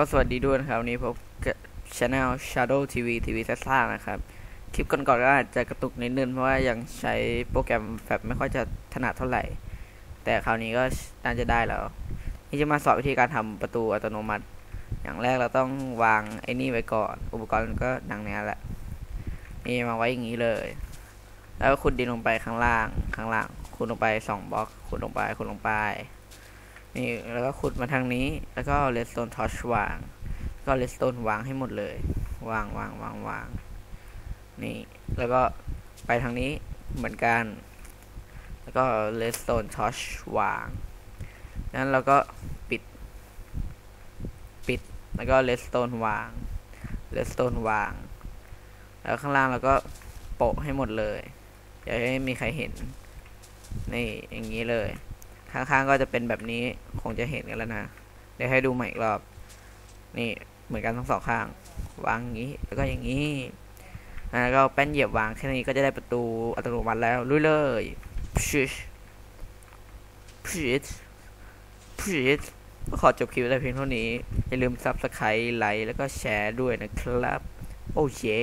ก็สวัสดีด้วยนะครับวันนี้พบกับช anel Shadow TV TV ซ่าๆนะครับ คลิปก่อนๆก็อาจจะกระตุกนิดนึง เพราะว่ายังใช้โปรแกรมแฟบไม่ค่อยจะถนัดเท่าไหร่ แต่คราวนี้ก็น่าจะได้แล้ว นี่จะมาสอนวิธีการทำประตูอัตโนมัติ อย่างแรกเราต้องวางไอ้นี่ไว้ก่อน อุปกรณ์ก็ดังนี้แหละ นี่มาไว้อย่างนี้เลย แล้วขุดดินลงไปข้างล่างข้างล่างขุดลงไปสองบล็อกขุดลงไปขุดลงไป นี่แล้วก็ขุดมาทางนี้ แล้วก็เลสโตนทอชวาง ก็เลสโตนวางให้หมดเลย วางวางวางวาง นี่ แล้วก็ไปทางนี้เหมือนกัน แล้วก็เลสโตนทอชวาง นั้นเราก็ปิด ปิด แล้วก็เลสโตนวาง เลสโตนวาง แล้วข้างล่างเราก็โปะให้หมดเลย อย่าให้มีใครเห็น นี่อย่างนี้เลย ข้างๆก็จะเป็นแบบนี้คงจะเห็นกันแล้วนะ เดี๋ยวให้ดูใหม่อีกรอบ นี่เหมือนกันทั้งสองข้าง วางอย่างนี้แล้วก็อย่างนี้แล้วก็แป้นเหยียบวางแค่นี้ก็จะได้ประตูอัตโนมัติแล้วลุยเลยพิชพิชพิชก็ขอจบคลิปแต่เพียงเท่านี้ อย่าลืมซับสไครต์ไลค์แล้วก็แชร์ด้วยนะครับ โอเย่